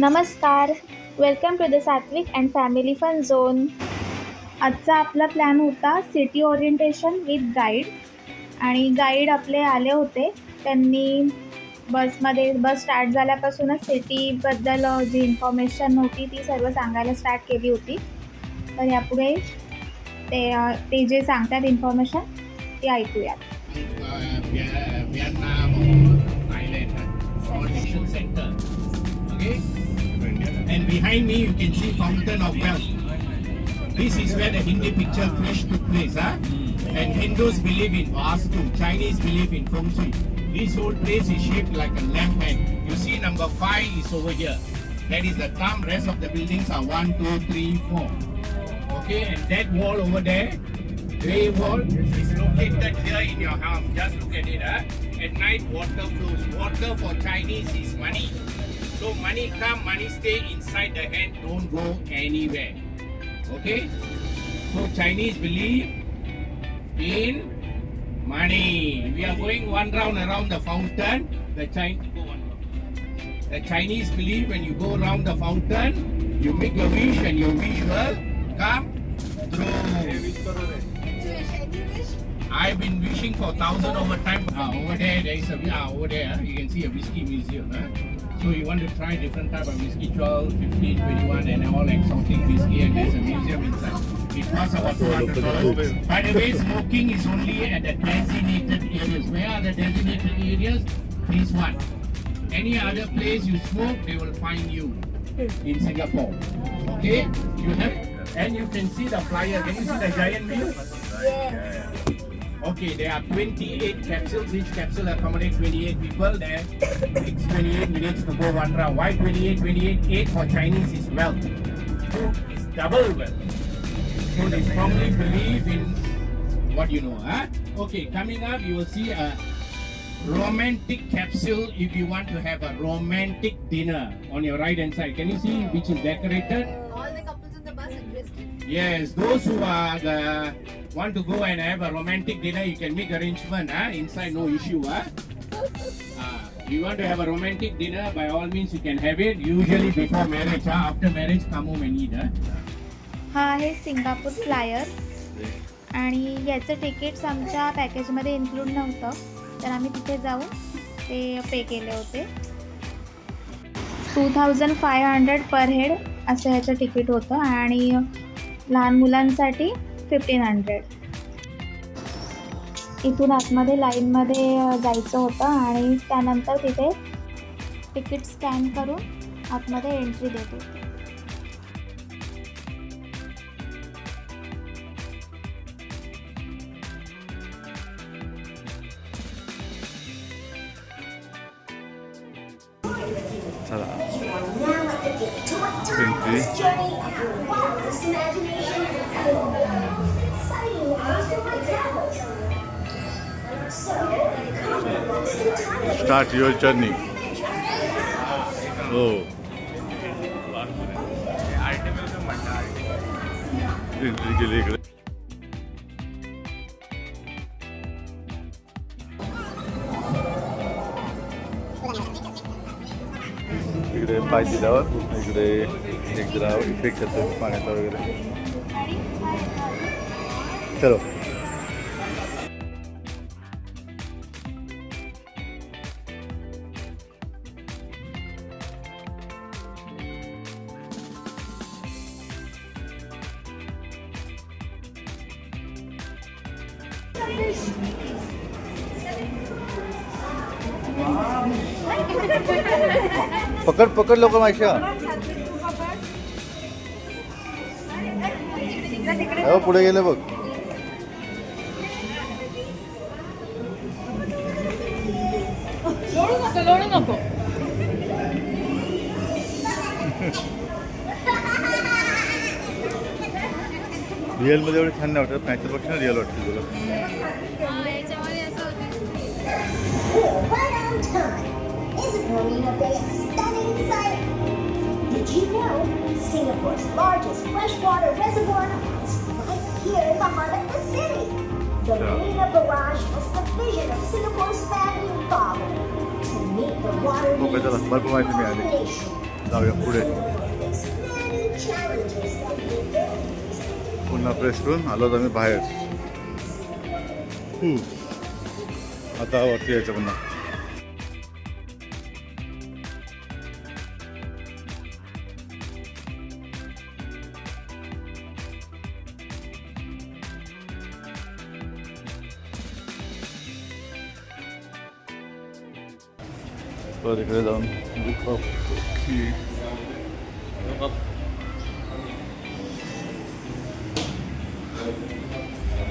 नमस्कार. Welcome to the Satvik and family fun zone आजचा आपला प्लॅन होता सिटी ओरिएंटेशन विथ गाईड आणि गाईड आपले आले होते. त्यांनी बसमध्ये बस स्टार्ट झाल्यापासूनच सिटीबद्दल जी इन्फॉर्मेशन होती ती सर्व सांगायला स्टार्ट केली होती. तर यापुढे ते ते जे सांगतात इन्फॉर्मेशन ती ऐकूयात. uh, And behind me you can see Fountain of Wealth. This is where the Hindi picture clash took place. Huh? Hmm. And Hindus believe in Vastu, Chinese believe in Feng Shui. This whole place is shaped like a lamp hand. You see number five is over here. That is the thumb. Rest of the buildings are one, two, three, four. Okay, and that wall over there, gray wall, is located here in your house. Just look at it. Huh? At night, water flows. Water for Chinese is money. So money come, money stay inside the hand, don't go anywhere. Okay? So Chinese believe in money. We are going one round around the fountain. The. The Chinese believe when you go around the fountain, you make a wish and your wish will come true. I've been wishing for thousand over time. Uh, over there, there is a uh, over there. You can see a whiskey museum. Huh? So you want to try different type of whiskey, 12, 15, 21, and all exotic whiskey, and there's a museum inside. It costs about two hundred dollars. By the way, smoking is only at the designated areas. Where are the designated areas? This one. Any other place you smoke, they will find you in Singapore. Okay? You have, and you can see the flyer. Can you see the giant wheel? Okay, there are 28 capsules. Each capsule accommodates 28 people. There takes 28 minutes to go one round. Why 28? 28, 8 for Chinese is wealth. 2 is double wealth. So they strongly believe in what you know. Huh? Okay, coming up, you will see a romantic capsule if you want to have a romantic dinner on your right hand side. Can you see which is decorated? All the couples in the bus interested. Yes, those who are the, want to go and have a romantic dinner, you can make arrangement. Huh? Inside, no issue. Huh? Uh, you want to have a romantic dinner, by all means, you can have it. Usually before marriage. Huh? After marriage, come home and eat. Huh? हा आहे Singapore flyer आणि याचं tickets आमच्या पॅकेजमध्ये include नव्हतं तर आम्ही तिथे जाऊन ते पे केले होते two thousand five hundred per head असं ह्याचं तिकीट होतं आणि लहान मुलांसाठी फिफ्टीन हंड्रेड इथून आतमध्ये लाईनमध्ये जायचं होतं आणि त्यानंतर तिथे तिकीट स्कॅन करून आतमध्ये एंट्री देत होते. चला. Start your journey. Oh. Entry केली इकडे इकडे पाय दिल्यावर इकडे एक जरा इफेक्ट येतो पाण्याचा वगैरे चलो पकड पकड लवकर माहिती हो पुढे गेले बघ. रिअलमध्ये एवढे छान नाही वाटत मॅचपेक्षा रिअल वाटते तुला. Marina Bay a stunning sight? Did you know Singapore's largest freshwater reservoir is right here in the heart of the city? The Yeah. Marina Barrage was the vision of Singapore's founding father to meet the water Okay, चला, needs भरपूर माहिती of मिळाली. our nation. जाऊया पुढे Many challenges that we face. पुन्हा press करून आलो आम्ही बाहेर हू. आता वरती यायचं पुन्हा परत इकडे जाऊन. बुक ऑफ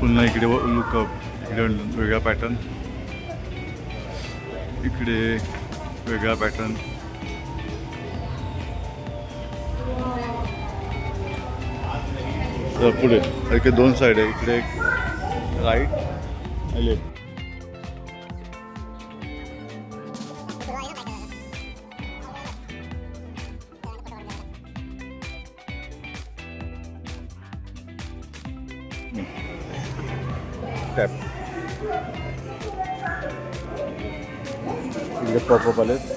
पुन्हा इकडे लुकअप इकडे वेगळा पॅटर्न इकडे वेगळा पॅटर्न पुढे. इकडे दोन साईड आहे. इकडे एक राईट लेफ्ट इकडे पॉपअप आलेत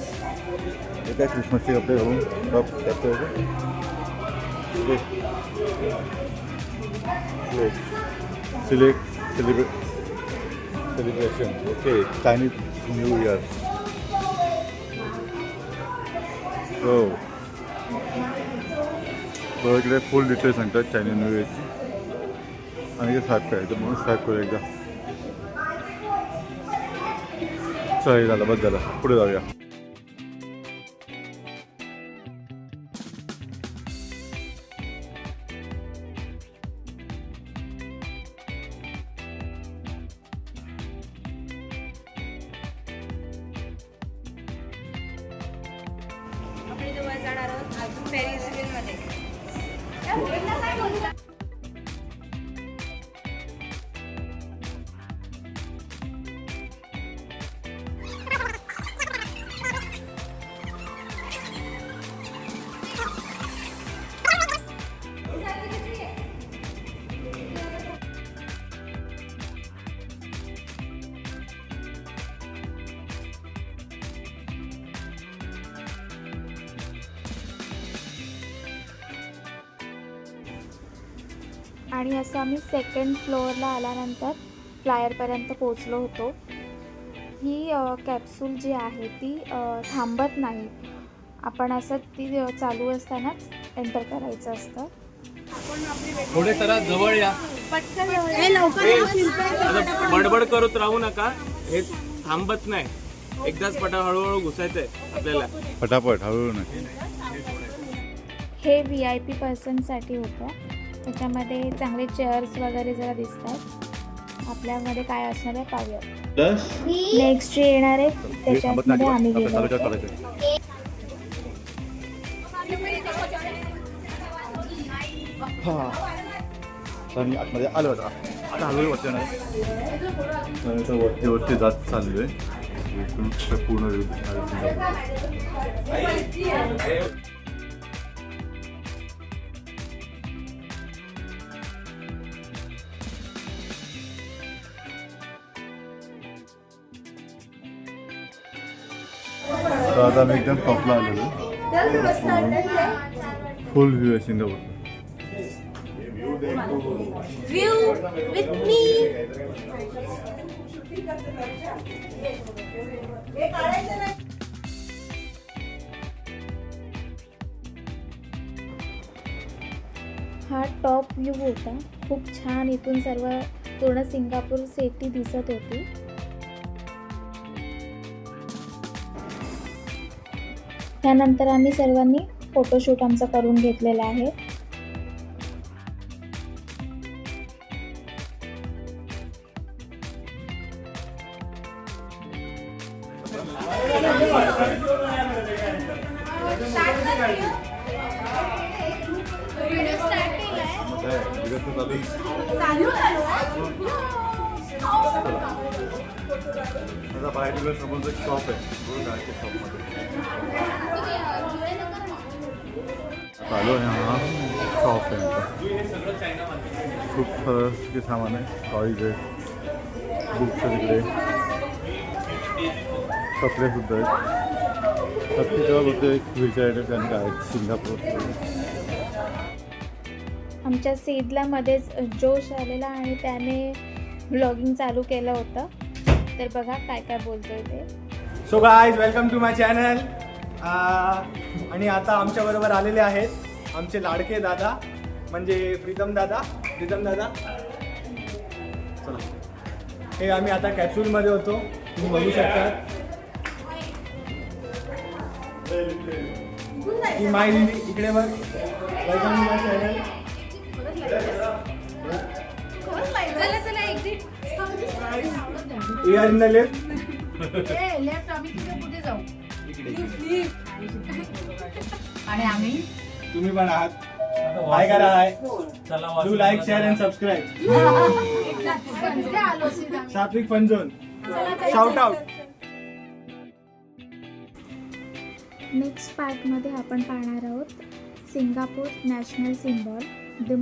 हे काय क्रिसमसचे कपडे घालून top tap select celebrate celebration okay Chinese new year हो बरं इकडे फुल डिटेल सांगतात चायनीज न्यू इयरची आणि हे साहेब करायचं म्हणून साहेब करू एकदा चालेल झालं बस झालं. पुढे जाऊया. आपण इथे जाणार आहोत अजून पॅरिसमध्ये आणि असं आम्ही सेकंड फ्लोअरला आल्यानंतर फ्लायरपर्यंत पोचलो होतो. ही कॅप्सूल जी आहे ती थांबत नाही. आपण असं ती चालू असतानाच एंटर करायचं असतं. थोडे जरा जवळ या. हे बडबड करत राहू नका. हे थांबत नाही. एकदाच पटा हळूहळू घुसायचंय आपल्याला. फटाफट हळूहळू नाही हे व्ही आय पी पर्सनसाठी होतं. त्याच्यामध्ये चांगले चेअर्स वगैरे जरा दिसतात. आपल्यामध्ये काय असणार आहे पाहूया. प्लस नेक्स्ट जे येणार आहे हे त्याच्यामध्ये आम्ही आपलं गेलो चालू होतो. तर मी आतमध्ये आलो होता आता हळूहळू वरती येणार आहे. तर इथं वरती वरती जात चाललो आहे. इथून पुढे पूर्ण view दिसणार आहे. मी एकदम टॉपला आलेलो. फुल व्ह्यू आहे सिंगापूर व्यू विथ मी हा टॉप व्ह्यू होता. खूप छान इथून सर्व पूर्ण सिंगापूर सिटी दिसत होती. त्यानंतर आम्ही सर्वांनी फोटोशूट आमचा करून घेतलेला आहे. आता बाहेर गेलो समोर एक शॉप आहे. दोन गाडीच्या शॉपमध्ये चालू आहे हा शॉप आहे आमचा खूप सारं सामान आहे. टॉईज आहे. बुक्स तिकडे. कपडे सुद्धा आहेत. सक्ती तेव्हा बघतो एक व्हीलचेअर त्यांनी काय सिंगापूर. आमच्या सेदलामध्येच जोश आलेला आणि त्याने ब्लॉगिंग चालू केलं होतं. तर बघा काय काय बोलतोय ते. So guys welcome to my channel आणि आता आमच्या बरोबर आलेले आहेत आमचे लाडके दादा म्हणजे प्रीतम दादा प्रीतम दादा. चला. हे आम्ही आता कॅप्सूलमध्ये होतो. तुम्ही बघू शकता. ही माय इकडे बघ. Welcome to my channel we are in the lift आणि आम्ही? तुम्ही पण आहात. काय करा do like share and subscribe Satvik fun zone shout out next पार्टमध्ये आपण पाहणार आहोत सिंगापूर नॅशनल सिम्बॉल द